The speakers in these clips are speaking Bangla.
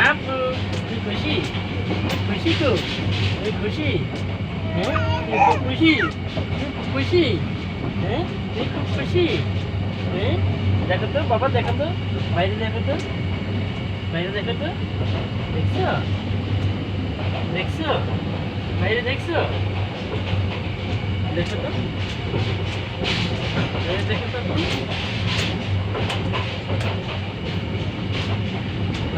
হ্যাঁ তুই খুশি? খুশি তো? তুই খুশি? হ্যাঁ? খুব খুশি? খুব খুশি? হ্যাঁ? তুই খুব খুশি? হ্যাঁ? দেখো তো, বাবা, দেখো তো, বাইরে দেখো তো, বাইরে দেখো তো, দেখছ? দেখছ? বাইরে দেখছ? দেখো তো? দেখো তো?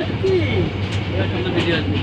সত্যি